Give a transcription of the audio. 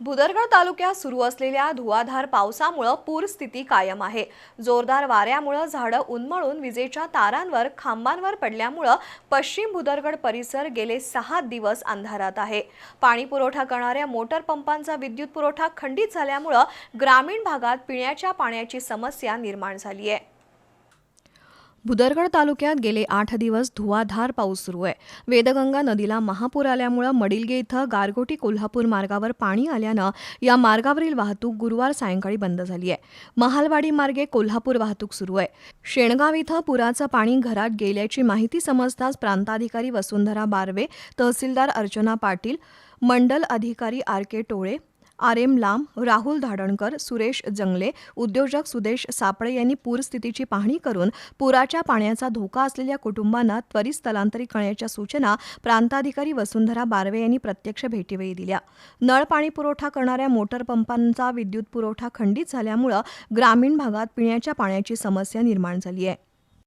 भुदरगड तालुक्यात सुरू असलेल्या धुवाधार पावसामुळं पूरस्थिती कायम आहे. जोरदार वाऱ्यामुळं झाडं उन्मळून विजेच्या तारांवर खांबांवर पडल्यामुळं पश्चिम भुदरगड परिसर गेले सहा दिवस अंधारात आहे. पाणी पुरवठा करणाऱ्या मोटर पंपांचा विद्युत पुरवठा खंडित झाल्यामुळं ग्रामीण भागात पिण्याच्या पाण्याची समस्या निर्माण झाली आहे भुदरगड तालुक्यात गेले आठ दिवस धुवाधार पाऊस सुरू आहे. वेदगंगा नदीला महापूर आल्यामुळं मडिलगे इथं गारगोटी कोल्हापूर मार्गावर पाणी आल्यानं या मार्गावरील वाहतूक गुरुवार सायंकाळी बंद झाली आहे. महालवाडी मार्गे कोल्हापूर वाहतूक सुरू आहे. शेणगाव इथं पुराचं पाणी घरात गेल्याची माहिती समजताच प्रांताधिकारी वसुंधरा बारवे तहसीलदार अर्चना पाटील मंडल अधिकारी R K Tole R M Lamb Rahul Dhadankar Suresh जंगले उद्योजक सुदेश सापळे यांनी पूरस्थितीची पाहणी करून पुराच्या पाण्याचा धोका असलेल्या कुटुंबांना त्वरित स्थलांतरित करण्याच्या सूचना प्रांताधिकारी वसुंधरा बारवे यांनी प्रत्यक्ष भेटीवेळी दिल्या. नळ पाणी पुरवठा करणाऱ्या मोटर पंपांचा विद्युत पुरवठा खंडित झाल्यामुळं ग्रामीण भागात पिण्याच्या पाण्याची समस्या निर्माण झाली आहे.